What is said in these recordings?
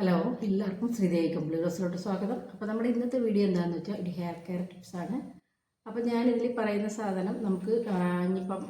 Hello എല്ലാവർക്കും ശ്രീദേവി കമ്പിളി ഡ്രസ്സിലോട്ട് സ്വാഗതം. അപ്പോൾ നമ്മുടെ ഇന്നത്തെ വീഡിയോ എന്താണെന്ന് വെച്ചാൽ ഒരു ഹെയർ കെയർ ടിപ്സാണ് അപ്പോൾ ഞാനിതിൽ പറയുന്ന സാധനം നമുക്ക് ഇനിയിപ്പം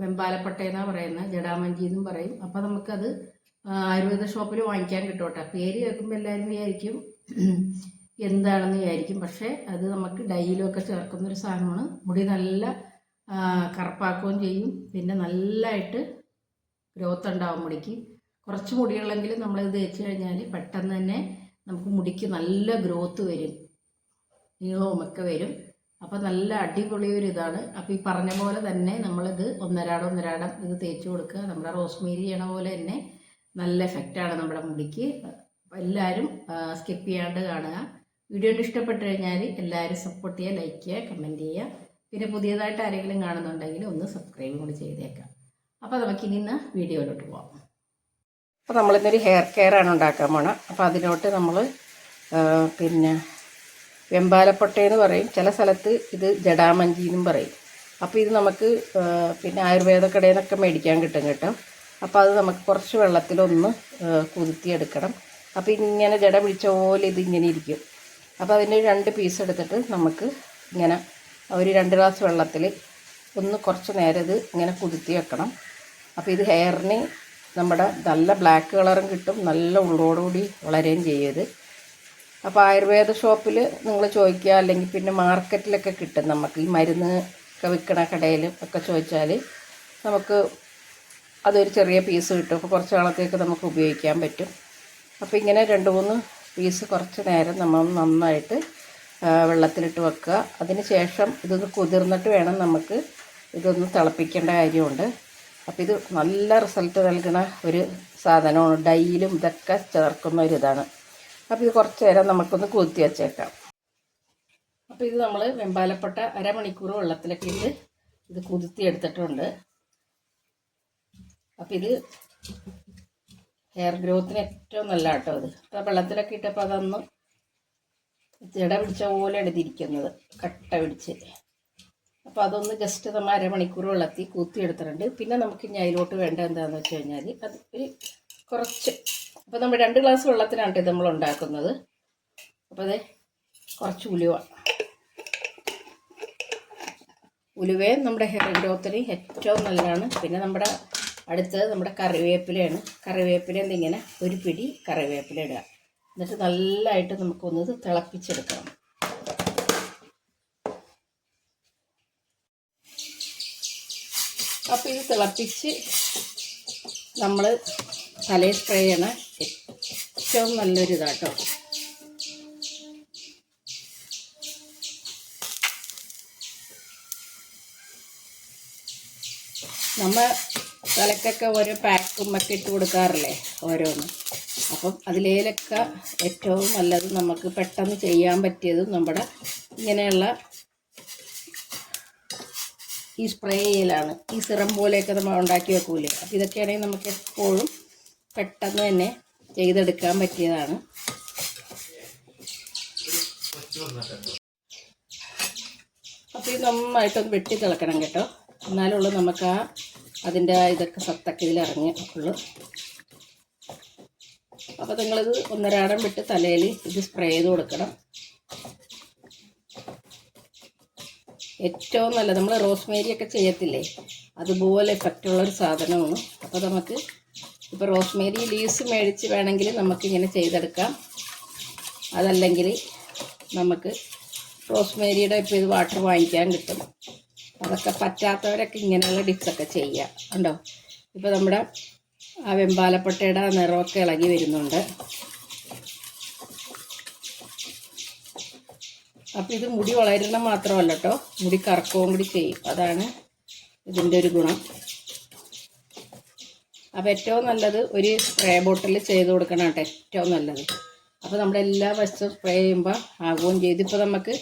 വെമ്പാലപ്പട്ടയെന്നാണ് പറയുന്നത് ജഡാമഞ്ചി എന്നും പറയും. അപ്പോൾ നമുക്കത് ആയുർവേദ ഷോപ്പിൽ വാങ്ങിക്കാൻ കിട്ടും പേര് കേൾക്കുമ്പോൾ എല്ലാവരും വിചാരിക്കും എന്താണെന്ന് വിചാരിക്കും. പക്ഷേ അത് നമുക്ക് ഡൈയിലൊക്കെ ചേർക്കുന്ന ഒരു സാധനമാണ്. മുടി നല്ല കറുപ്പാക്കുകയും ചെയ്യും. പിന്നെ നല്ലതായിട്ട് ഗ്രോത്ത് ഉണ്ടാവും മുടിക്ക്. കുറച്ച് മുടിയുള്ളെങ്കിൽ നമ്മളിത് തേച്ച് കഴിഞ്ഞാൽ പെട്ടെന്ന് തന്നെ നമുക്ക് മുടിക്ക് നല്ല ഗ്രോത്ത് വരും. നീളവും ഒക്കെ വരും. അപ്പോൾ നല്ല അടിപൊളി ഒരു ഇതാണ്. അപ്പോൾ ഈ പറഞ്ഞ പോലെ തന്നെ നമ്മളിത് ഒന്നരാടം ഒന്നരാടം ഇത് തേച്ച് കൊടുക്കുക. നമ്മുടെ റോസ്മേരി ചെയ്യണ പോലെ തന്നെ നല്ല എഫക്റ്റാണ് നമ്മുടെ മുടിക്ക്. എല്ലാവരും സ്കിപ്പ് ചെയ്യാണ്ട് കാണുക. വീഡിയോ ഇഷ്ടപ്പെട്ട് കഴിഞ്ഞാൽ എല്ലാവരും സപ്പോർട്ട് ചെയ്യുക ലൈക്ക് ചെയ്യുക കമന്റ് ചെയ്യുക. പിന്നെ പുതിയതായിട്ട് ആരെങ്കിലും കാണുന്നുണ്ടെങ്കിൽ ഒന്ന് സബ്സ്ക്രൈബ് കൂടി ചെയ്തേക്കാം അപ്പോൾ നമുക്കിനി ഇന്ന് വീഡിയോയിലോട്ട് പോവാം. അപ്പോൾ നമ്മളിന്നൊരു ഹെയർ കെയർ ആണ് ഉണ്ടാക്കാൻ പോണത് അപ്പോൾ അതിനോട്ട് നമ്മൾ പിന്നെ വെമ്പാലപ്പൊട്ടയെന്ന് പറയും. ചില സ്ഥലത്ത് ഇത് ജഡാമഞ്ചി എന്നും പറയും. അപ്പോൾ ഇത് നമുക്ക് പിന്നെ ആയുർവേദ കടയിൽ നിന്നൊക്കെ മേടിക്കാൻ കിട്ടും കേട്ടോ. അപ്പോൾ അത് നമുക്ക് കുറച്ച് വെള്ളത്തിലൊന്ന് കുതിർത്തിയെടുക്കണം. അപ്പോൾ ഇങ്ങനെ ജട പിടിച്ച പോലെ ഇത് ഇങ്ങനെ ഇരിക്കും. അപ്പോൾ അതിന്റെ രണ്ട് പീസ് എടുത്തിട്ട് നമുക്ക് ഇങ്ങനെ ഒരു രണ്ട് ഗ്ലാസ് വെള്ളത്തിൽ ഒന്ന് കുറച്ച് നേരം ഇത് ഇങ്ങനെ കുതിർത്തി വെക്കണം. അപ്പോൾ ഇത് ഹെയറിന് നമ്മുടെ നല്ല ബ്ലാക്ക് കളറും കിട്ടും. നല്ല ഉള്ളോടുകൂടി വളരുകയും ചെയ്യും ഇത്. അപ്പോൾ ആയുർവേദ ഷോപ്പിൽ നിങ്ങൾ ചോദിക്കുക അല്ലെങ്കിൽ പിന്നെ മാർക്കറ്റിലൊക്കെ കിട്ടും നമുക്ക്. ഈ മരുന്ന് ഒക്കെ വിൽക്കണ കടയിൽ ഒക്കെ ചോദിച്ചാൽ നമുക്ക് അതൊരു ചെറിയ പീസ് കിട്ടും. അപ്പോൾ കുറച്ച് നാളത്തേക്ക് നമുക്ക് ഉപയോഗിക്കാൻ പറ്റും. അപ്പോൾ ഇങ്ങനെ രണ്ട് മൂന്ന് പീസ് കുറച്ച് നേരം നമ്മൾ നന്നായിട്ട് വെള്ളത്തിലിട്ട് വെക്കുക. അതിന് ശേഷം ഇതൊന്ന് കുതിർന്നിട്ട് വേണം നമുക്ക് ഇതൊന്ന് തിളപ്പിക്കേണ്ട കാര്യമുണ്ട്. അപ്പോൾ ഇത് നല്ല റിസൾട്ട് നൽകുന്ന ഒരു സാധനമാണ്. ഡൈയിലും ഇതൊക്കെ ചേർക്കുന്ന ഒരു ഇതാണ്. അപ്പോൾ ഇത് കുറച്ച് നേരം നമുക്കൊന്ന് കൂത്തി വെച്ചേക്കാം. അപ്പോൾ ഇത് നമ്മൾ വെമ്പാലപ്പെട്ട അരമണിക്കൂർ വെള്ളത്തിലൊക്കെ ഇട്ട് ഇത് കുതിർത്തി എടുത്തിട്ടുണ്ട്. അപ്പോൾ ഇത് ഹെയർ ഗ്രോത്തിന് ഏറ്റവും നല്ല കേട്ടോ ഇത്. അപ്പോൾ വെള്ളത്തിലൊക്കെ ഇട്ടപ്പോൾ അതൊന്ന് ജട പിടിച്ച പോലെ എടുത്തിരിക്കുന്നത്. കട്ട പിടിച്ച്. അപ്പോൾ അതൊന്ന് ജസ്റ്റ് നമ്മൾ അരമണിക്കൂർ വെള്ളത്തിൽ കൂത്തി എടുത്തിട്ടുണ്ട് പിന്നെ നമുക്ക് ഇനി അതിലോട്ട് വേണ്ട എന്താണെന്ന് വെച്ച് കഴിഞ്ഞാൽ അത് ഒരു കുറച്ച് അപ്പോൾ നമ്മൾ രണ്ട് ഗ്ലാസ് വെള്ളത്തിനാണ് ഇത് നമ്മൾ ഉണ്ടാക്കുന്നത്. അപ്പോൾ അതെ കുറച്ച് ഉലുവ. ഉലുവയും നമ്മുടെ ഹെയർ ഏറ്റവും നല്ലതാണ്. പിന്നെ നമ്മുടെ അടുത്തത് നമ്മുടെ കറിവേപ്പിലയാണ്. കറിവേപ്പില ഇങ്ങനെ ഒരു പിടി കറിവേപ്പില ഇടുക. എന്നിട്ട് നല്ലതായിട്ട് നമുക്കൊന്നത് തിളപ്പിച്ചെടുക്കണം. അപ്പോൾ ഇത് തിളപ്പിച്ച് നമ്മൾ തലയിൽ സ്പ്രേ ചെയ്യണ ഏറ്റവും നല്ലൊരു ഇതാട്ടോ. നമ്മൾ തലക്കൊക്കെ ഓരോ പാക്കും ഒക്കെ ഇട്ട് കൊടുക്കാറില്ലേ ഓരോന്ന്. അപ്പം അതിലേലൊക്കെ ഏറ്റവും നല്ലത് നമുക്ക് പെട്ടെന്ന് ചെയ്യാൻ പറ്റിയതും നമ്മുടെ ഇങ്ങനെയുള്ള ഈ സ്പ്രേ ചെയ്യലാണ് ഈ സിറം പോലെയൊക്കെ നമ്മൾ ഉണ്ടാക്കി വെക്കൂലേ. അപ്പം ഇതൊക്കെയാണെങ്കിൽ നമുക്ക് എപ്പോഴും പെട്ടെന്ന് തന്നെ ചെയ്തെടുക്കാൻ പറ്റിയതാണ്. അപ്പോൾ ഇത് നന്നായിട്ടൊന്ന് വെട്ടി തിളക്കണം കേട്ടോ. എന്നാലുള്ളൂ നമുക്ക് ആ അതിന്റെ ഇതൊക്കെ സത്തൊക്കെ ഇതിൽ ഉള്ളൂ അപ്പോൾ നിങ്ങളിത് ഒന്നരാടം വിട്ട് തലയിൽ ഇത് സ്പ്രേ ചെയ്ത് കൊടുക്കണം. ഏറ്റവും നല്ല നമ്മൾ റോസ്മേരി ഒക്കെ ചെയ്യത്തില്ലേ? അതുപോലെ എഫക്റ്റുള്ള ഒരു സാധനമാണ്. അപ്പോൾ നമുക്ക് ഇപ്പോൾ റോസ്മേരി ലീവ്സ് മേടിച്ച് വേണമെങ്കിൽ നമുക്ക് ഇങ്ങനെ ചെയ്തെടുക്കാം. അതല്ലെങ്കിൽ നമുക്ക് റോസ്മേരിയുടെ ഇപ്പോൾ ഇത് വാട്ടർ വാങ്ങിക്കാൻ കിട്ടും. അതൊക്കെ പറ്റാത്തവരൊക്കെ ഇങ്ങനെയുള്ള ഡിപ്സൊക്കെ ചെയ്യുക. ഉണ്ടോ ഇപ്പോൾ നമ്മുടെ ആ വെമ്പാലപ്പട്ടയുടെ നിറമൊക്കെ ഇളകി വരുന്നുണ്ട്. അപ്പം ഇത് മുടി വളരണം മാത്രമല്ല കേട്ടോ മുടി കറക്കവും കൂടി ചെയ്യും. അതാണ് ഇതിന്റെ ഒരു ഗുണം. അപ്പോൾ ഏറ്റവും നല്ലത് ഒരു സ്പ്രേ ബോട്ടിൽ ചെയ്ത് കൊടുക്കണം കേട്ടോ. ഏറ്റവും നല്ലത്. അപ്പോൾ നമ്മുടെ എല്ലാ വശത്തും സ്പ്രേ ചെയ്യുമ്പോൾ ആകുകയും ചെയ്ത്. ഇപ്പോൾ നമുക്ക്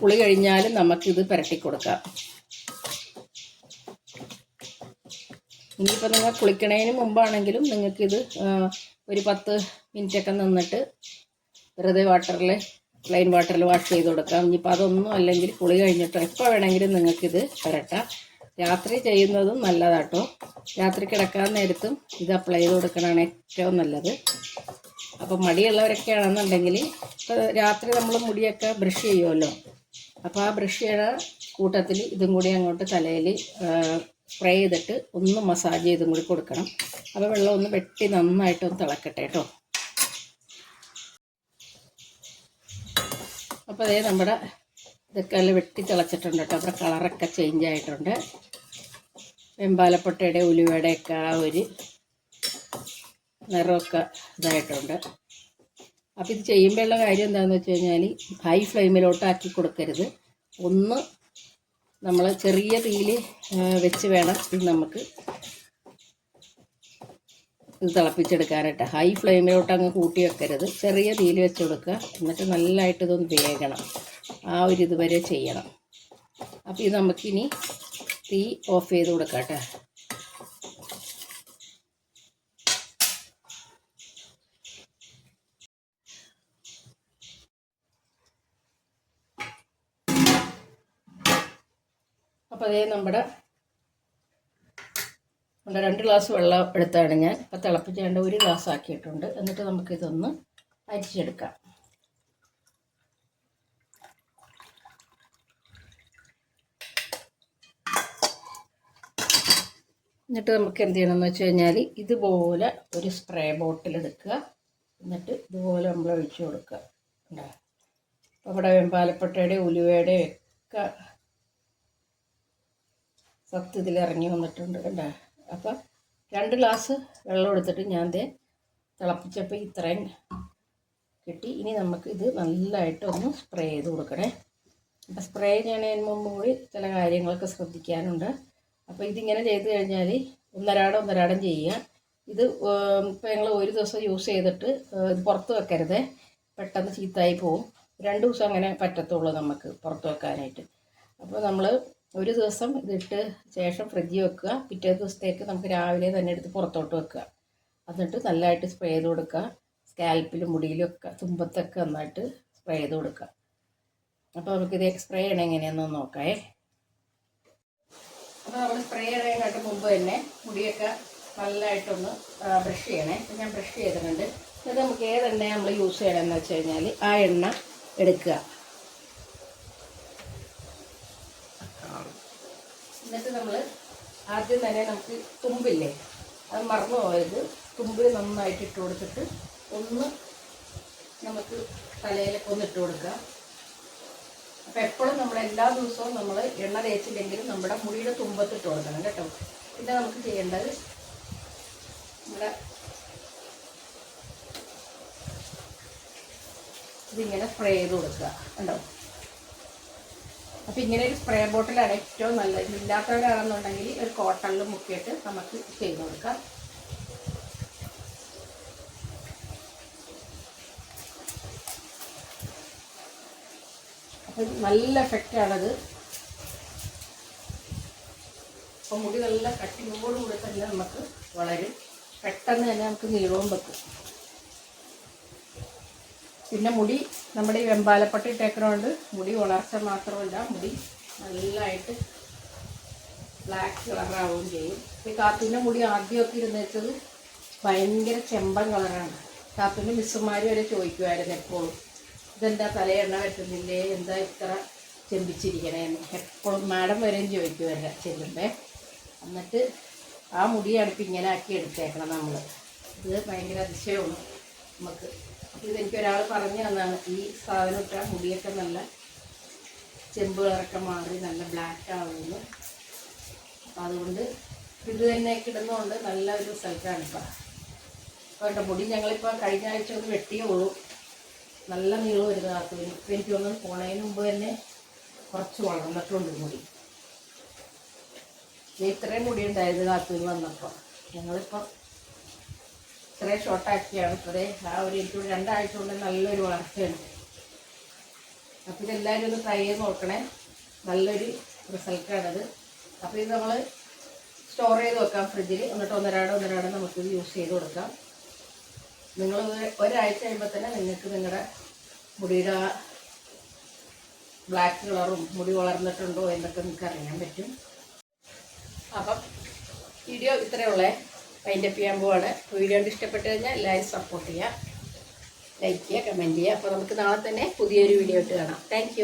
കുളി കഴിഞ്ഞാലും നമുക്കിത് പുരട്ടി കൊടുക്കാം. ഇനിയിപ്പോൾ നിങ്ങൾ കുളിക്കണതിന് മുമ്പാണെങ്കിലും നിങ്ങൾക്കിത് ഒരു പത്ത് മിനിറ്റൊക്കെ നിന്നിട്ട് വെറുതെ വാട്ടറിൽ പ്ലെയിൻ വാട്ടറിൽ വാഷ് ചെയ്ത് കൊടുക്കാം. ഇനിയിപ്പോൾ അതൊന്നും അല്ലെങ്കിൽ കുളി കഴിഞ്ഞിട്ടോ എപ്പോൾ വേണമെങ്കിലും നിങ്ങൾക്കിത് പുരട്ടാം. രാത്രി ചെയ്യുന്നതും നല്ലതാട്ടോ. രാത്രി കിടക്കാൻ നേരത്തും ഇത് അപ്ലൈ ചെയ്ത് കൊടുക്കണതാണ് ഏറ്റവും നല്ലത്. അപ്പം മടിയുള്ളവരൊക്കെ ആണെന്നുണ്ടെങ്കിൽ ഇപ്പോൾ രാത്രി നമ്മൾ മുടിയൊക്കെ ബ്രഷ് ചെയ്യുമല്ലോ അപ്പോൾ ആ ബ്രഷ് ചെയ്യണ കൂട്ടത്തിൽ ഇതും കൂടി അങ്ങോട്ട് തലയിൽ സ്പ്രേ ചെയ്തിട്ട് ഒന്ന് മസാജ് ചെയ്തും കൂടി കൊടുക്കണം. അപ്പോൾ വെള്ളം ഒന്ന് വെട്ടി നന്നായിട്ടൊന്ന് തിളക്കട്ടെ കേട്ടോ. അപ്പോൾ അതേ നമ്മുടെ ഇതൊക്കെ നല്ല വെട്ടി തിളച്ചിട്ടുണ്ട് കേട്ടോ. അപ്പോൾ കളറൊക്കെ ചേഞ്ച് ആയിട്ടുണ്ട്. വെമ്പാലപ്പൊട്ടയുടെ ഉലുവയുടെയൊക്കെ ആ ഒരു നിറമൊക്കെ ഇതായിട്ടുണ്ട്. അപ്പോൾ ഇത് ചെയ്യുമ്പോഴുള്ള കാര്യം എന്താണെന്ന് വെച്ച് കഴിഞ്ഞാൽ ഹൈ ഫ്ലെയിമിലോട്ടാക്കി കൊടുക്കരുത്. ഒന്ന് നമ്മൾ ചെറിയ തീയിൽ വെച്ച് വേണം ഇത് നമുക്ക് തിളപ്പിച്ചെടുക്കാനായിട്ട്. ഹൈ ഫ്ലെയിമിലോട്ട് അങ്ങ് കൂട്ടി വെക്കരുത്. ചെറിയ തീയിൽ വെച്ച് കൊടുക്കുക. എന്നിട്ട് നല്ലതായിട്ട് ഇതൊന്ന് വേകണം. ആ ഒരു ഇതുവരെ ചെയ്യണം. അപ്പോൾ ഇത് നമുക്കിനി തീ ഓഫ് ചെയ്ത് കൊടുക്കാം കേട്ടോ. അപ്പോൾ അതേ നമ്മുടെ നമ്മുടെ രണ്ട് ഗ്ലാസ് വെള്ളം എടുത്താണ് ഞാൻ. അപ്പോൾ തിളപ്പിച്ചേണ്ട ഒരു ഗ്ലാസ് ആക്കിയിട്ടുണ്ട്. എന്നിട്ട് നമുക്കിതൊന്ന് അരിച്ചെടുക്കാം. എന്നിട്ട് നമുക്ക് എന്ത് ചെയ്യണമെന്ന് വെച്ച് കഴിഞ്ഞാൽ ഇതുപോലെ ഒരു സ്പ്രേ ബോട്ടിൽ എടുക്കുക. എന്നിട്ട് ഇതുപോലെ നമ്മൾ ഒഴിച്ചു കൊടുക്കുക. ഉണ്ടോ ഇവിടെ വെമ്പാലപ്പട്ടയുടെ ഉലുവയുടെ ഒക്കെ സത്ത് ഇതിൽ ഇറങ്ങി വന്നിട്ടുണ്ട്. കണ്ടോ? അപ്പം രണ്ട് ഗ്ലാസ് വെള്ളം എടുത്തിട്ട് ഞാൻ ദേ തിളപ്പിച്ചപ്പോൾ ഇത്രയും കിട്ടി. ഇനി നമുക്ക് ഇത് നല്ലതായിട്ട് ഒന്ന് സ്പ്രേ ചെയ്ത് കൊടുക്കണേ. അപ്പം സ്പ്രേ ചെയ്യണതിന് മുമ്പ് കൂടി ചില കാര്യങ്ങളൊക്കെ ശ്രദ്ധിക്കാനുണ്ട്. അപ്പോൾ ഇതിങ്ങനെ ചെയ്ത് കഴിഞ്ഞാൽ ഒന്നരാടം ഒന്നരാടം ചെയ്യുക. ഇത് ഇപ്പോൾ ഞങ്ങൾ ഒരു ദിവസം യൂസ് ചെയ്തിട്ട് ഇത് പുറത്ത് വെക്കരുത്. പെട്ടെന്ന് ചീത്തായി പോവും. രണ്ട് ദിവസം അങ്ങനെ പറ്റത്തുള്ളൂ നമുക്ക് പുറത്ത് വെക്കാനായിട്ട്. അപ്പോൾ നമ്മൾ ഒരു ദിവസം ഇതിട്ട് ശേഷം ഫ്രിഡ്ജിൽ വെക്കുക. പിറ്റേ ദിവസത്തേക്ക് നമുക്ക് രാവിലെ തന്നെ എടുത്ത് പുറത്തോട്ട് വെക്കുക. എന്നിട്ട് നല്ലതായിട്ട് സ്പ്രേ ചെയ്ത് കൊടുക്കുക. സ്കാൽപ്പിലും മുടിയിലും ഒക്കെ തുമ്പത്തൊക്കെ നന്നായിട്ട് സ്പ്രേ ചെയ്ത് കൊടുക്കുക. അപ്പോൾ നമുക്കിത് സ്പ്രേ ചെയ്യണം എങ്ങനെയാണെന്ന് നോക്കാമേ. അപ്പോൾ നമ്മൾ സ്പ്രേ ചെയ്യുന്നതിനായിട്ട് മുമ്പ് തന്നെ മുടിയൊക്കെ നല്ലതായിട്ടൊന്ന് ബ്രഷ് ചെയ്യണേ. ഞാൻ ബ്രഷ് ചെയ്തിട്ടുണ്ട്. ഇത് നമുക്ക് ഏതെണ്ണ നമ്മൾ യൂസ് ചെയ്യണമെന്ന് വെച്ച് കഴിഞ്ഞാൽ ആ എണ്ണ എടുക്കുക. എന്നിട്ട് നമ്മൾ ആദ്യം തന്നെ നമുക്ക് തുമ്പില്ലേ? അത് മറന്നു പോയത് തുമ്പിൽ നന്നായിട്ട് ഇട്ട് കൊടുത്തിട്ട് ഒന്ന് നമുക്ക് തലയിലൊക്കെ ഒന്ന് ഇട്ട് കൊടുക്കുക. അപ്പോൾ എപ്പോഴും നമ്മൾ എല്ലാ ദിവസവും നമ്മൾ എണ്ണ തേച്ചില്ലെങ്കിലും നമ്മുടെ മുടിയുടെ തുമ്പത്ത് ഇട്ട് കൊടുക്കണം കേട്ടോ. പിന്നെ നമുക്ക് ചെയ്യേണ്ടത് നമ്മുടെ ഇതിങ്ങനെ സ്പ്രേ ചെയ്ത് കൊടുക്കുക. കണ്ടോ? അപ്പോൾ ഇങ്ങനെ ഒരു സ്പ്രേ ബോട്ടിലാണ് ഏറ്റവും നല്ലത്. ഇല്ലാത്തവരാണെന്നുണ്ടെങ്കിൽ ഒരു കോട്ടണിൽ മുക്കിയിട്ട് നമുക്ക് ചെയ്ത് കൊടുക്കാം. അപ്പം നല്ല എഫക്റ്റാണത് അപ്പം മുടി നല്ല കട്ടിയോടുകൂടി തന്നെ നമുക്ക് വളരും. പെട്ടെന്ന് തന്നെ നമുക്ക് നീളവും വെക്കും. പിന്നെ മുടി നമ്മുടെ ഈ വെമ്പാലപ്പട്ടി ഇട്ടേക്കണോണ്ട് മുടി ഉണർച്ച മാത്രമല്ല മുടി നല്ലതായിട്ട് ബ്ലാക്ക് കളറാവുകയും ചെയ്യും. ഈ കാത്തൂന്റെ മുടി ആദ്യമൊക്കെ ഇരുന്നേച്ചത് ഭയങ്കര ചെമ്പൻ കളറാണ്. കാത്തൂന്റെ മിസ്സുമാർ വരെ ചോദിക്കുമായിരുന്നു എപ്പോഴും ഇതെന്താ തലയെണ്ണ പറ്റുന്നില്ലേ? എന്താ ഇത്ര ചെമ്പിച്ചിരിക്കണേന്ന്? എപ്പോഴും മാഡം വരെയും ചോദിക്കുമല്ല ചെല്ലുമ്പേ. എന്നിട്ട് ആ മുടിയാണ് ഇപ്പം ഇങ്ങനെ ആക്കി എടുത്തേക്കണം നമ്മൾ ഇത് ഭയങ്കര അതിശയമാണ് നമുക്ക്. ഇതെനിക്ക് ഒരാൾ പറഞ്ഞു തന്നാണ്. ഈ സാധനം ഇട്ടാൽ മുടിയൊക്കെ നല്ല ചെമ്പ് കളറൊക്കെ മാറി നല്ല ബ്ലാക്ക് ആവുന്നു. അപ്പം അതുകൊണ്ട് ഇത് തന്നെ കിടന്നുകൊണ്ട് നല്ല ഒരു റിസൾട്ടാണ് ഇപ്പം എന്റെ മുടി ഞങ്ങളിപ്പോൾ കഴിഞ്ഞ ആഴ്ച ഒന്ന് വെട്ടിയേ ഉള്ളൂ. നല്ല നീളം വരുന്ന കാത്തുവിന് ഇപ്പം എനിക്ക് തോന്നുന്നു പോണതിന് മുമ്പ് തന്നെ കുറച്ച് വളർന്നിട്ടുണ്ട് മുടി. ഇത്രയും മുടി ഉണ്ടായിരുന്നു കാത്തുവിന് വന്നപ്പോൾ ഞങ്ങളിപ്പോൾ ഇത്രയും ഷോർട്ടാക്കിയാണ് ഇത്രേ ആ ഒരു എനിക്ക് രണ്ടാഴ്ച കൊണ്ട് നല്ലൊരു വളർച്ചയുണ്ട്. അപ്പോൾ ഇതെല്ലാവരും ഒന്ന് ട്രൈ ചെയ്ത് നോക്കണേ. നല്ലൊരു റിസൾട്ടാണത് അപ്പോൾ ഇത് നമ്മൾ സ്റ്റോർ ചെയ്ത് വെക്കാം ഫ്രിഡ്ജിൽ എന്നിട്ട് ഒന്നരാടം ഒന്നരാടം നമുക്കിത് യൂസ് ചെയ്ത് കൊടുക്കാം. നിങ്ങൾ ഒരാഴ്ച കഴിയുമ്പോൾ തന്നെ നിങ്ങൾക്ക് നിങ്ങളുടെ മുടിയുടെ ബ്ലാക്ക് കളറും മുടി വളർന്നിട്ടുണ്ടോ എന്നൊക്കെ നിങ്ങൾക്ക് അറിയാൻ പറ്റും. അപ്പം വീഡിയോ ഇത്രയേ ഉള്ളേ. വൈൻഡപ്പ് ചെയ്യാൻ പോവാണ്. വീഡിയോ കണ്ട് ഇഷ്ടപ്പെട്ട് കഴിഞ്ഞാൽ എല്ലാവരും സപ്പോർട്ട് ചെയ്യുക. ലൈക്ക് ചെയ്യുക കമന്റ് ചെയ്യുക. അപ്പോൾ നമുക്ക് നാളെ തന്നെ പുതിയൊരു വീഡിയോ ഇട്ട് കാണാം. താങ്ക്